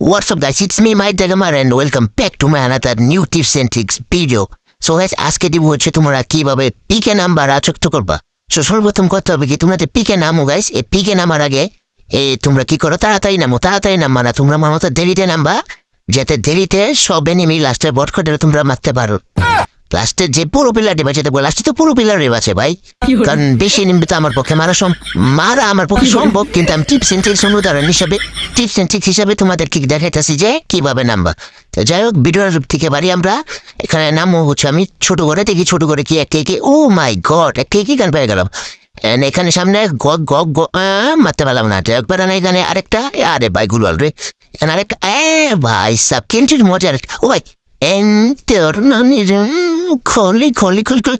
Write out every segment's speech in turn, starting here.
What's up guys, it's me Mike Dagamar and welcome back to my another new tips and tricks video. So guys, আজকে দিব হচ্ছে তোমরা কীভাবে পিকে number রাচক্ত করবা। So সর্বপ্রথম করতে হবে কি তোমরা পিকে নামো গাইস এই পিকে নামার আগে এ তোমরা কি করো? তাড়াতাড়ি নামো তাড়াতাড়ি নামবা না তোমরা আমার দেরিতে নামবা যাতে দেরিতে সব এনিমি লাস্টে বট করে তোমরা মারতে পারো। লাস্টে যে পুরো পিলারটি বাঁচে দেবো লাস্টে তো পুরো পিলারই বাঁচে ভাই। কারণ বেশি নিম্ন তো আমার পক্ষে মারা সম মারা আমার পক্ষে সম্ভব কিন্তু আমি টিপস এন্ড ট্রিক্স অনুদাহরণ হিসাবে টিপস এন্ড ট্রিক্স হিসাবে তোমাদেরকে দেখাইতেছি যে কীভাবে নামবা। তো যাই হোক ভিডিওর থেকে বাড়ি আমরা। এখানে নামও হচ্ছে আমি ছোট করে দেখি ছোট করে কি একটা কি ও মাই গড একটা কি গান পেয়ে গেলাম। এখানে সামনে গগ গগ মারতে পারলাম না। একবার এখানে আরেকটা। আরে ভাই গুলাল রে। এখানে আরেকটা এ ভাই সাব কিনটির মজার ও ভাই খলি খলি খলি খলি।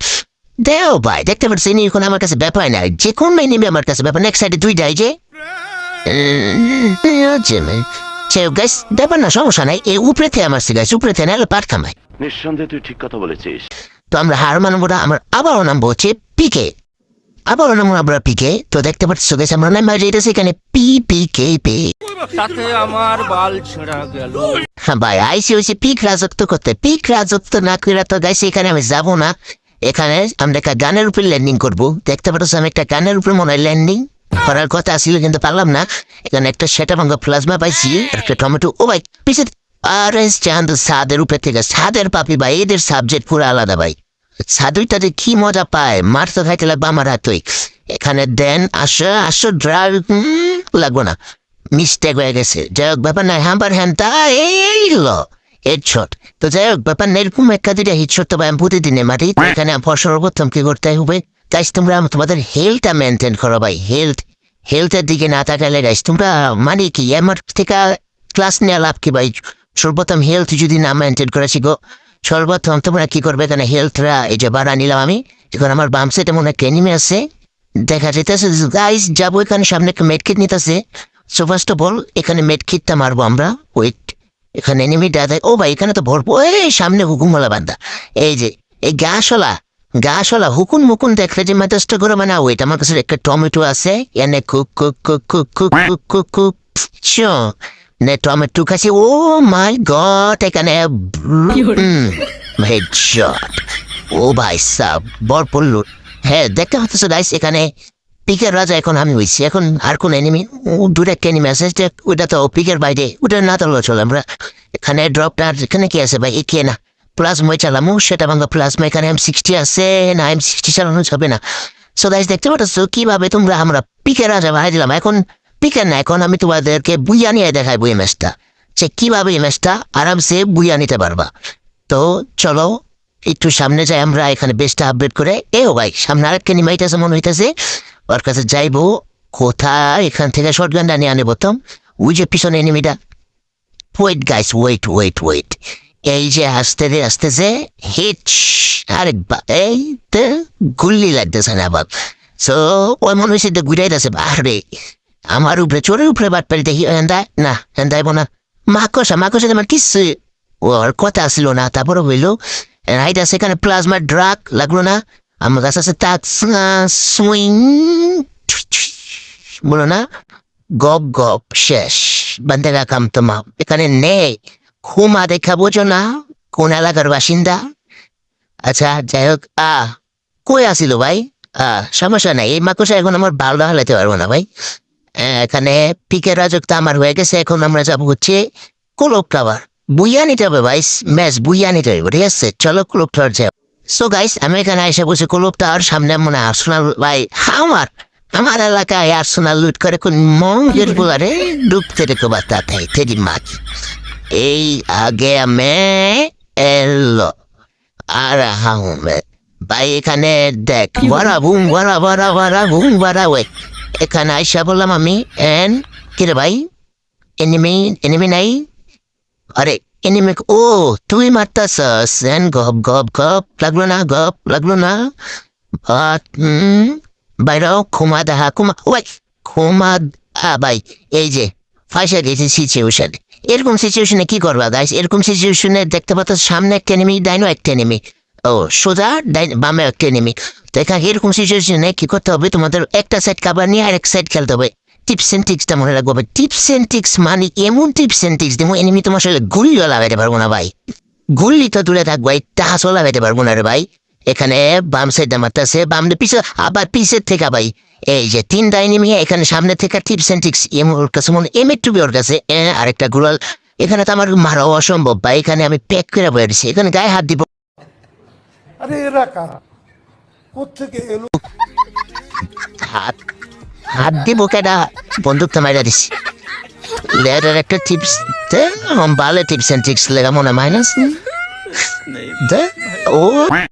দেও ভাই দেখতে পাচ্ছি নি এখন আমার কাছে ব্যাপার নাই। যে কোন নাই নেবে আমার কাছে ব্যাপার? নেক্সট সাইডে দুইটাই যে। গাইস ব্যাপার না সমস্যা নাই। এই উপরে থেকে আমার গাইস উপরে থেকে নাহলে পারতাম ভাই নিঃসন্দেহে তুই ঠিক কথা বলেছিস। তো আমরা হার মানবো না আমার আবারও নামবো হচ্ছে পিকে আবারও নামবো আমরা পিকে তো দেখতে পাচ্ছি গাইস আমরা নাম যেতেছি এখানে পি পি কে পি তাতে আমার বাল ছেঁড়া গেল। হ্যাঁ ভাই আইসি হয়েছে পিক রাজত্ব করতে, পিক রাজত্ব না করে তো এখানে আমি যাব না। এখানে আমরা একটা গানের উপরে ল্যান্ডিং করব। দেখতে পাচ্ছ আমি একটা গানের মনে হয় ল্যান্ডিং করার কথা কিন্তু পারলাম না। এখানে একটা সেটা প্লাজমা পাইছি একটা টমেটো ও ভাই পিছিয়ে আরে চাঁদ, সাদের উপরে থেকে সাদের পাপি ভাই, এদের সাবজেক্ট পুরো আলাদা ভাই। সাদুইটাতে কি মজা পায়? মার তো খাইতে লাগবে আমার হাতই। এখানে দেন, আসো আসো ড্রাইভ লাগবো না। মিস্টেক হয়ে গেছে। যাই হোক ব্যাপার নাই হাম্বার হ্যান তা এই লো হেডশট। তো যাই হোক ব্যাপার না এরকম একটা দুটা হেডশট তো আমি প্রতিদিনে মারি তো এখানে সর্বপ্রথম কি করতে হবে? তাই তোমরা তোমাদের হেলথটা মেনটেন করো ভাই হেলথ হেলথের দিকে না তাকালে গাইস তোমরা মানে কি আমার থেকে ক্লাস নেওয়া লাভ কি ভাই? সর্বপ্রথম হেলথ যদি না মেনটেন করে শিখো সর্বপ্রথম তোমরা কি করবে এখানে? হেলথরা এই যে বাড়া নিলাম আমি এখন আমার বাম সাইডে মনে হয় এনিমি আছে। দেখা যেতেছে গাইস যাব এখানে সামনে একটা মেডকিট নিতেছে। সো ফার্স্ট অফ অল এখানে মেডকিটটা মারবো আমরা। ওয়েট এখানে এনিমি দাদা ও ভাই এখানে তো ভরবো এই সামনে হুকুমওয়ালা বান্দা। এই যে এই গাছওয়ালা গাছওয়ালা হুকুন মুকুন দেখলে যে মেজাজটা করে মানে ওয়েট আমার কাছে একটা টমেটো আছে। এনে কুক কুক কুক কুক কুক কুক কুক কুক চো নে টমেটো খাচ্ছি ও মাই গড এখানে হেডশট ও ভাই সাব বর পড়ল হ্যাঁ দেখতে হতেছে গাইস এখানে পিকের রাজা এখন আমি হইছি, এখন আর কোন এনিমি দূরে একটা এনিমি আছে ওটা তো পিকের বাইরে ওটা না তো চলে আমরা। এখানে ড্রপটা এখানে কি আছে ভাই? একে না? প্লাজমাই চালামো সেটা ভাঙ্গা প্লাজমা এখানে এম সিক্সটি আছে, না এম সিক্সটি চালানো যাবে না। সো গাইস দেখতে পাচ্ছ কীভাবে তোমরা আমরা পিকের রাজা বাড়াই দিলাম। এখন পিকের না, এখন আমি তোমাদেরকে বুইয়া নিয়ে দেখাইবো এই ম্যাচটা যে কীভাবে এই ম্যাচটা আরামসে বুইয়া নিতে পারবা। তো চলো, একটু সামনে যাই আমরা, এখানে বেস্টটা আপডেট করে। এও ভাই, সামনে আরেকটা নিমাইতেছে মনে হইতেছে। ওর কাছে যাইবো, কোথায়? এখান থেকে শর্ট গানটা নিয়ে আনে বলতাম ওই যে পিছনে এনিমিটা wait guys wait wait wait এই যে আসতে রে আসতেছে হিট আরে বা- এই তো গুল্লি লাগতেছে না বাপ। সো ওই মনে হয়েছে তো ঘুরাইতেছে বাহারে আমার উপরে, চোরের উপরে বাট পারি দেখি এন্দায় না এন্দাইব না। মাকসা মাকসা আমার কিসে ওর কথা আসছিল না, তারপরে হইল। রাইট আছে, এখানে প্লাজমা ড্রাগ লাগল না। আমার কাছে আছে তাক সুইং বলো না গপ গপ শেষ বান্দে রাখাম তোমা এখানে নেই খুমা দেখা বোঝো না কোন এলাকার বাসিন্দা আচ্ছা যাই হোক আ কই আসিল ভাই সমস্যা নাই এই মাকসা এখন আমার ভালো হালাতে পারব না ভাই এখানে পিকের রাজত্ব আমার হয়ে গেছে এখন আমরা যাব হচ্ছে কোলক টাওয়ার বুইয়া নিতে হবে ভাই ম্যাচ বুইয়া নিতে হবে ঠিক আছে চলো কোলক টাওয়ার যাও সো গাইস আমি এখানে এসে বসে টাওয়ার সামনে মনে হয় আর্সেনাল ভাই আমার আমার এলাকায় আর্সেনাল লুট করে কোন মঙ্গের বুলারে ডুবতে রেখো বাতাতে তেরি মাছ। এই আগে আমি এলো আর হাউমে ভাই এখানে দেখ বড়া বুম বড়া বড়া বড়া বুম বড়া ওয়ে। এখানে আইসা বললাম আমি এন কিরে ভাই এনিমি এনিমি নাই? আরে এনিমি ও তুই মারতাছস এন গপ গপ গপ লাগল না গপ লাগল না বাট বাইরাও খুমা দেখা খুমা ওই খুমা আ ভাই এই যে ফাঁসে গেছে সিচুয়েশন এরকম সিচুয়েশনে কি করবা গাইস এরকম সিচুয়েশনে দেখতে পাচ্ছ সামনে একটা এনিমি ডাইনো একটা এনিমি ও সোজা ডাইন বামে একটা এনিমি তো এখানে এরকম সিচুয়েশনে কি করতে হবে তোমাদের একটা সাইড কাবার নিয়ে আর এক সাইড খেলতে হবে টিপস এন্ড টিক্সটা মনে রাখব ভাই টিপস এন্ড টিক্স মানে এমন টিপস এন্ড টিক্স দেবো এনিমি তোমার সাথে গুলিও লাগাইতে পারব না ভাই। গুল্লি তো দূরে থাকব এই টাহাসও লাগাইতে পারব না রে ভাই। এখানে বাম সাইডে মারতেছে বাম পিছে আবার পিছের থেকে ভাই। এই যে তিনটা এনিমি এখানে সামনে থেকে টিপস এন্ড টিক্স এম ওর কাছে মনে এম একটু ওর কাছে এ, আরেকটা গুড়াল এখানে তো আমার মারাও অসম্ভব ভাই এখানে আমি প্যাক করে বয়ে এখানে গায়ে হাত দিব। আরে এরা কারা? কোথেকে এলো? হাত হাত দিয়ে দিব বন্দুক তো মাইরা দিছি। লেয়ারের একটা টিপস দে ভালো টিপস অ্যান্ড ট্রিক্স লেগা মনে মাইনাস দে ও